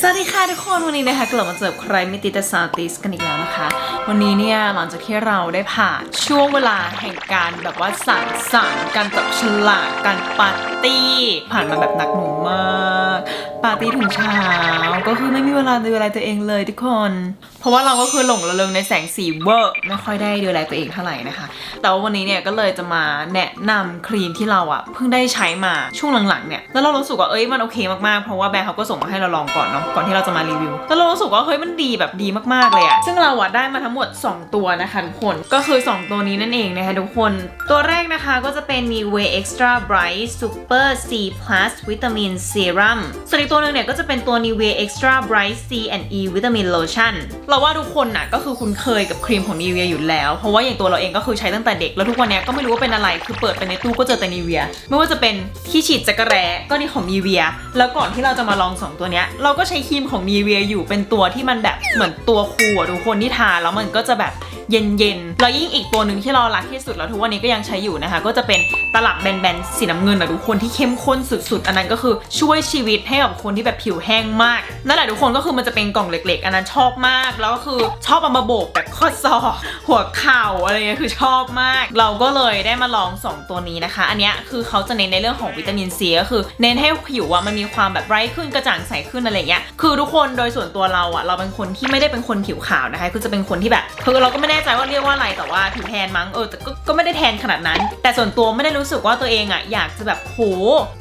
สวัสดีค่ะทุกคนวันนี้นะคะกลับมาเจอใครไม่ติดแต่ซาติสกันอีกแล้วนะคะ วันนี้เนี่ยหลังจากที่เราได้ผ่านช่วงเวลาแห่งการแบบว่าสังสรรค์การจับฉลากการปาร์ตี้ ผ่านมาแบบหนักหน่วงมาก ปาร์ตี้ถึงเช้า ก็คือไม่มีเวลาดูแลตัวเองเลยทุกคน เพราะว่าเราก็คือหลงระเริงในแสงสีเวอร์ไม่ค่อยได้ดูแลตัวเองเท่าไหร่นะคะ แต่ว่าวันนี้เนี่ยก็เลยจะมาแนะนำครีมที่เราอะเพิ่งได้ใช้มาช่วงหลังๆเนี่ยแล้วเรารู้สึกว่าเอ้ยมันโอเคมากๆเพราะว่าแบรนด์เขาก็ส่งมาให้เราลองก่อนเนาะก่อนที่เราจะมารีวิวแล้วเรารู้สึกว่าเฮ้ยมันดีแบบดีมากๆเลยอะซึ่งเราอะได้มาทั้งหมด 2 ตัวนะคะทุกคนก็คือ 2 ตัวนี้นั่นเองนะคะทุกคน ตัวแรกนะคะก็จะเป็น Nivea Extra Bright Super C Plus Vitamin Serum ส่วนอีกตัวหนึ่งเนี่ยก็จะเป็นตัว Nive Extra Bright C and E Vitamin Lotion เราว่าทุกคนน่ะก็คือคุ้นเคยกับครีมของ Nivea อยู่แล้ว เพราะว่าอย่างตัวเราเองก็คือใช้ตั้งแต่เด็ก แล้วทุกวันนี้ก็ไม่รู้ว่าเป็นอะไร คือเปิดไปในตู้ก็เจอแต่ Nivea ไม่ว่าจะเป็นที่ฉีดจักรแร้ก็นี่ของ Nivea แล้วก่อนที่เราจะมาลองสองตัวเนี้ยเราก็ใช้ครีมของ Nivea อยู่เป็นตัวที่มันแบบเหมือนตัวคูลอะทุกคนที่ทาแล้วมันก็จะแบบเย็นๆ แล้วยิ่งอีกตัวหนึ่งที่เรารักที่สุดแล้วทุกวันนี้ก็ยังใช้อยู่นะคะ ก็จะเป็นตลับแบนๆสีน้ำเงินอะทุกคนที่เข้มข้นสุดๆ อันนั้นก็คือช่วยชีวิตให้กับคนที่แบบผิวแห้งมากนั่นแหละทุกคนก็คือมันจะเป็นกล่องเล็ก ๆ อันนั้นชอบมาก แล้วก็คือชอบเอามาโบกแบบข้อศอกหัวเข่าอะไรเงี้ยคือชอบมาก เราก็เลยได้มาลองสองตัวนี้นะคะ อันเนี้ยคือเขาจะเน้นในเรื่องของวิตามินซีก็คือ เน้นให้ผิวอะมันมีความแบบไรท์ขึ้นกระจ่างใสขึ้นอะไรเงี้ยคือทุกคนโดยส่วนตัวเราอะเราเป็นคนที่ไม่ได้เป็นคนผิวขาวนะคะ คือจะเป็นคนที่แบบคือเราก็ไม่แน่ใจว่าเรียกว่าอะไรแต่ว่าผิวแทนมั้งเออแต่ก็ก็ไม่ได้แทนขนาดนั้น แต่ส่วนตัวไม่ได้รู้สึกว่าตัวเองอะอยากจะแบบโห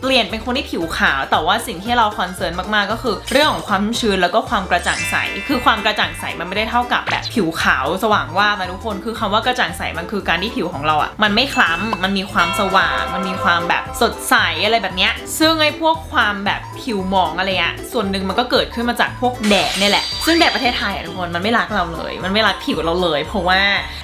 เปลี่ยนเป็นคนที่ผิวขาว แต่ว่าสิ่งที่เราคอนเซิร์นมากๆก็คือ เรื่องของความชื้นแล้วก็ความกระจ่างใส คือความกระจ่างใสมันไม่ได้เท่ากับแบบผิวขาวสว่างว่านะทุกคน คือคำว่ากระจ่างใสมันคือการที่ผิวของเราอะมันไม่คล้ำมันมีความสว่าง มันมีความแบบสดใสอะไรแบบเนี้ย ซึ่งไอ้พวกความแบบผิวหมองอะไรอะส่วนหนึ่งมันก็เกิดขึ้นมาจากพวกแดดนี่แหละ ซึ่งแดดประเทศไทยอะทุกคนมันไม่รักเราเลย มันไม่รักผิวเราเลย เพราะว่า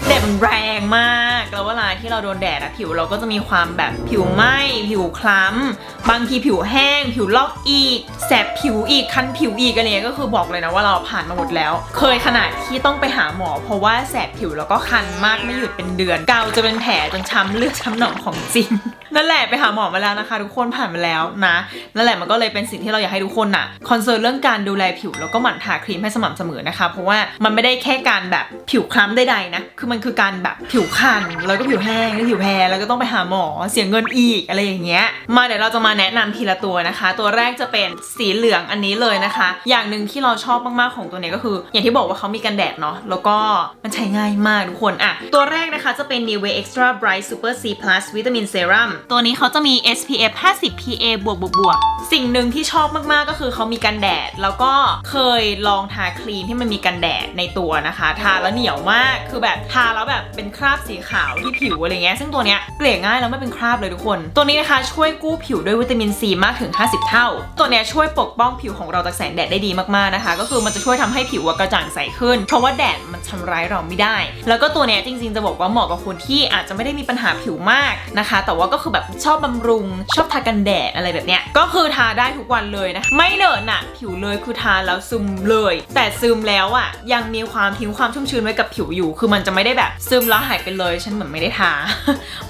แดดมันแรงมาก แล้วเวลาที่เราโดนแดดอะผิวเราก็จะมีความแบบผิวไหม้ผิวคล้ำบางทีผิวแห้ง ผิวลอกอีก แสบผิวอีกคันผิวดีกันเนี้ยก็คือบอกเลยนะว่าเราผ่านมาหมดแล้ว เคยขนาดที่ต้องไปหาหมอ เพราะว่าแสบผิวแล้วก็คันมากไม่หยุดเป็นเดือน เกาจะเป็นแผลจนช้ำเลือดช้ำหนองของจริง นั่นแหละไปหาหมอมาแล้วนะคะ ทุกคนผ่านมาแล้วนะนั่นแหละมันก็เลยเป็นสิ่งที่เราอยากให้ทุกคนน่ะคอนเซิร์นเรื่องการดูแลผิวแล้วก็หมั่นทาครีมให้สม่ำเสมอนะคะ เพราะว่ามันไม่ได้แค่การแบบผิวคล้ำใดๆนะคือมันคือการแบบผิวคันแล้วก็ผิวแห้งแล้วผิวแพ้แล้วก็ต้องไปหาหมอเสียเงินอีกอะไรอย่างเงี้ยมาเดี๋ยวเราจะมาแนะนำทีละตัวนะคะ ตัวแรกจะเป็นสีเหลืองอันนี้เลยนะคะ อย่างหนึ่งที่เราชอบมากๆของตัวนี้ก็คือ อย่างที่บอกว่าเขามีกันแดดเนาะแล้วก็มันใช้ง่ายมากทุกคนอะตัวแรกนะคะจะเป็น Nivea Extra Bright Super C Plus Vitamin Serum ตัวนี้เขาจะมี SPF 50 PA บวกบวกบวกสิ่งหนึ่งที่ชอบมากๆก็คือเขามีกันแดด แล้วก็เคยลองทาครีมที่มันมีกันแดดในตัวนะคะ ทาแล้วเหนียวมากคือแบบทาแล้วแบบเป็นคราบสีขาวที่ผิวอะไรเงี้ยซึ่งตัวเนี้ยเกลี่ยง่ายแล้วไม่เป็นคราบเลยทุกคน ตัวนี้นะคะช่วยกู้ผิวด้วยวิตามินซีมากถึง 50 เท่า ตัวเนี้ยช่วยปกป้องผิวของเราจากแสงแดดได้ดีมากๆนะคะ ก็คือมันจะช่วยทำให้ผิวอะกระจ่างใสขึ้น เพราะว่าแดดมันทำร้ายเราไม่ได้ แล้วก็ตัวเนี้ยจริง ๆ จะบอกว่าเหมาะกับคนที่อาจจะไม่ได้มีปัญหาผิวมากนะคะ แต่ว่าก็คือแบบชอบบำรุง ชอบทากันแดดอะไรแบบเนี้ย ก็คือทาได้ทุกวันเลยนะ ไม่เหนอะหนะผิวเลยคือทาแล้วซึมเลย แต่ซึมแล้วอะยังมีความทิ้งความชุ่มชื้นไว้กับผิวอยู่ คือมันจะไม่ได้แบบซึมแล้วหายไปเลย ฉันเหมือนไม่ได้ทา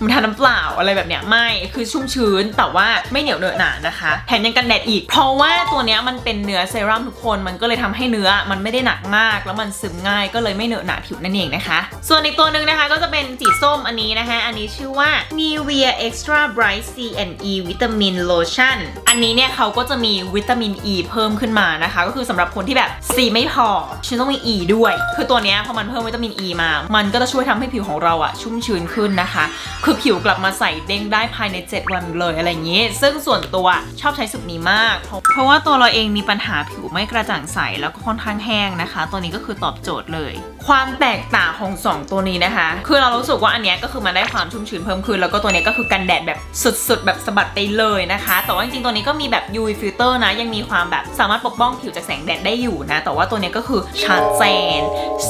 มันทาน้ำเปล่าอะไรแบบเนี้ยไม่คือชุ่มชื้นแต่ว่าไม่เหนียวเหนอะหนานะคะ แถมยังกันแดดอีก เพราะว่าตัวเนี้ยมันเป็นเนื้อเซรั่มทุกคนมันก็เลยทำให้เนื้อมันไม่ได้หนักมาก แล้วมันซึมง่ายก็เลยไม่เหนอะหนาผิวนั่นเองนะคะ ส่วนอีกตัวหนึ่งนะคะก็จะเป็นสีส้มอันนี้นะคะ อันนี้ชื่อว่า Nivea Extra Ultra Bright C and E Vitamin Lotion อันนี้เนี่ยเขาก็จะมีวิตามิน E เพิ่มขึ้นมานะคะ ก็คือสำหรับคนที่แบบ C ไม่พอ ฉันต้องมี E ด้วย คือตัวเนี้ยพอมันเพิ่มวิตามิน E มา มันก็จะช่วยทำให้ผิวของเราอะชุ่มชื้นขึ้นนะคะ คือผิวกลับมาใสเด้งได้ภายใน 7 วันเลยอะไรอย่างนี้ ซึ่งส่วนตัวชอบใช้สูตรนี้มาก เพราะว่าตัวเราเองมีปัญหาผิวไม่กระจ่างใสแล้วก็ค่อนข้างแห้งนะคะ ตัวนี้ก็คือตอบโจทย์เลย ความแตกต่างของ 2 ตัวนี้นะคะ คือเรารู้สึกว่าอันเนี้ยก็คือมันได้ความชุ่มชื้นเพิ่มขึ้น แล้วก็ตัวนี้ก็คือกันแดดแบบสุดๆ แบบสะบัดไปเลยนะคะ แต่ว่าจริงๆ ตัวนี้ก็มีแบบ UV filter นะ ยังมีความแบบสามารถปกป้องผิวจากแสงแดดได้อยู่นะ แต่ว่าตัวนี้ก็คือชัดเจน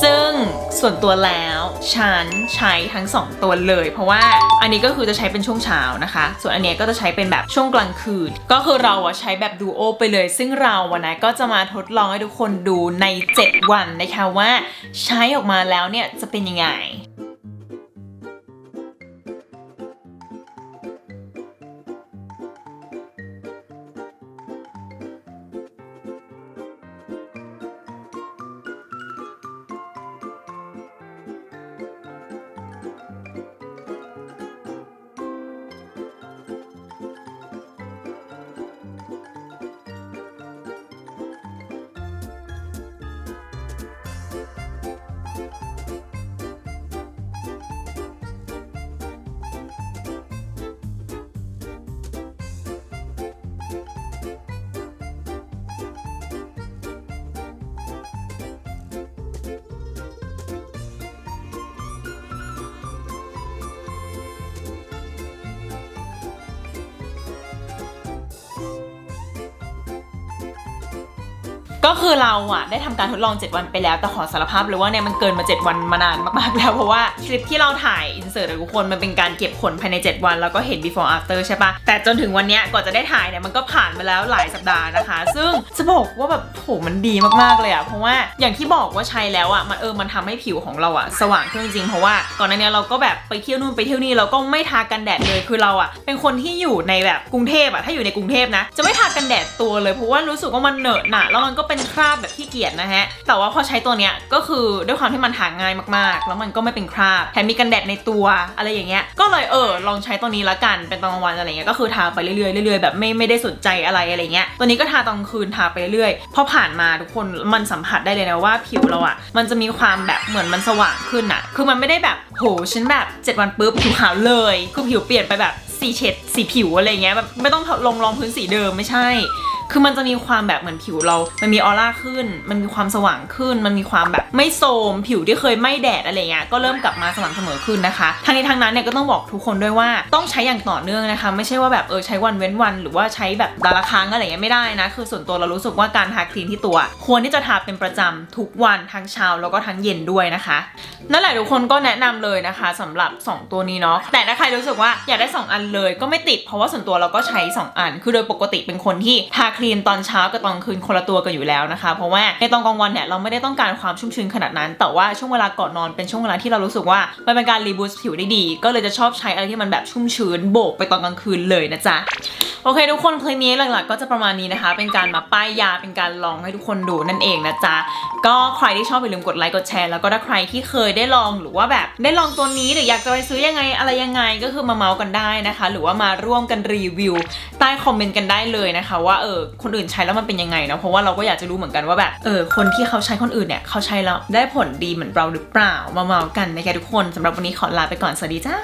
ซึ่งส่วนตัวแล้วฉันใช้ทั้ง 2 ตัวเลย เพราะว่าอันนี้ก็คือจะใช้เป็นช่วงเช้านะคะ ส่วนอันเนี้ยก็จะใช้เป็นแบบช่วงกลางคืน ก็คือเราอะใช้แบบดูโอไปเลย ซึ่งเราวันนะก็จะมาทดลองให้ทุกคนดูใน 7 วันนะคะว่าใช้ใช้ออกมาแล้วเนี่ยจะเป็นยังไง ก็คือเราอะได้ทำการทดลอง 7 วันไปแล้ว แต่ขอสารภาพเลยว่าเนี่ยมันเกินมา 7 วันมานานมากๆแล้ว เพราะว่าคลิปที่เราถ่ายอินเสิร์ตทุกคนมันเป็นการเก็บผลภายใน 7 วัน แล้วก็เห็น before after ใช่ปะแต่จนถึงวันเนี้ยก่อนจะได้ถ่ายเนี่ยมันก็ผ่านมาแล้วหลายสัปดาห์นะคะ ซึ่งจะบอกว่าแบบโหมันดีมากๆเลยอะเพราะว่าอย่างที่บอกว่าใช้แล้วอะมันเออมันทำให้ผิวของเราอะสว่างขึ้นจริงเพราะว่าก่อนหน้านี้เราก็แบบไปเที่ยวนู่นไปเที่ยวนี่เราก็ไม่ทากันแดดเลยคือเราอะเป็นคนที่อยู่ในแบบกรุงเทพอะถ้าอยู่ในกรุงเทพนะจะไม่ทากันแดดตัวเลยเพราะว่ารู้สึกว่ามันเหนอะหนะแล้วมันก็เป็นคราบแบบที่เกียจนะฮะ แต่ว่าพอใช้ตัวเนี้ยก็คือด้วยความที่มันทาง่ายมากๆ แล้วมันก็ไม่เป็นคราบแถมมีกันแดดในตัวอะไรอย่างเงี้ย ก็เลยเออลองใช้ตัวนี้ละกันเป็นตอนกลางวันอะไรเงี้ยก็คือทาไปเรื่อยๆเรื่อยๆแบบไม่ไม่ได้สนใจอะไรอะไรเงี้ย ตัวนี้ก็ทาตอนกลางคืนทาไปเรื่อยๆพอผ่านมาทุกคนมันสัมผัสได้เลยนะว่าผิวเราอะมันจะมีความแบบเหมือนมันสว่างขึ้นอะคือมันไม่ได้แบบโหฉันแบบ7วันปุ๊บผิวขาวเลยคือผิวเปลี่ยนไปแบบสีเฉดสีผิวอะไรเงี้ยแบบไม่ต้องลงรองพื้นสีเดิมไม่ใช่ คือมันจะมีความแบบเหมือนผิวเรา มันมีออร่าขึ้น มันมีความสว่างขึ้น มันมีความแบบไม่โทรมผิวที่เคยไม่แดดอะไรเงี้ย ก็เริ่มกลับมาสม่ำเสมอขึ้นนะคะทางนี้ทางนั้นเนี่ยก็ต้องบอกทุกคนด้วยว่าต้องใช้อย่างต่อเนื่องนะคะ ไม่ใช่ว่าแบบเออใช้วันเว้นวัน หรือว่าใช้แบบดาละครั้งอะไรเงี้ยไม่ได้นะ คือส่วนตัวเรารู้สึกว่าการทาครีมที่ตัว ควรที่จะทาเป็นประจำทุกวันทั้งเช้าแล้วก็ทั้งเย็นด้วยนะคะนั่นแหละทุกคนก็แนะนำเลยนะคะสำหรับ 2 ตัวนี้เนาะแต่ถ้าใครรู้สึกว่าอยากได้ 2 อันเลยก็ไม่ติด เพราะว่าส่วนตัวเราก็ใช้ 2 อัน คือโดยปกติเป็นคนที่ทาครีมตอนเช้ากับตอนกลางคืนคนละตัวกันอยู่แล้วนะคะ เพราะว่าในตอนกลางวันเนี่ยเราไม่ได้ต้องการความชุ่มชื้นขนาดนั้น แต่ว่าช่วงเวลาก่อนนอนเป็นช่วงเวลาที่เรารู้สึกว่ามันเป็นการรีบูสต์ผิวได้ดี ก็เลยจะชอบใช้อะไรที่มันแบบชุ่มชื้นโบกไปตอนกลางคืนเลยนะจ๊ะ โอเค ทุกคนคลิปนี้หลักๆ ก็จะประมาณนี้นะคะ เป็นการมาป้ายยาเป็นการลองให้ทุกคนดูนั่นเองนะจ๊ะก็ใครที่ชอบอย่าลืมกดไลค์กดแชร์แล้วก็ถ้าใครที่เคยได้ลองหรือว่าแบบได้ลองตัวนี้หรืออยากจะไปซื้อยังไงอะไรยังไงก็คือมาเมาส์กันได้นะคะ หรือว่ามาร่วมกันรีวิว ใต้คอมเมนต์กันได้เลยนะคะ ว่าเออคนอื่นใช้แล้วมันเป็นยังไงเนาะเพราะว่าเราก็อยากจะรู้เหมือนกันว่าแบบเออคนที่เขาใช้คนอื่นเนี่ยเขาใช้แล้วได้ผลดีเหมือนเราหรือเปล่ามาเมาส์กันนะคะทุกคนสำหรับวันนี้ขอลาไปก่อนสวัสดีจ้า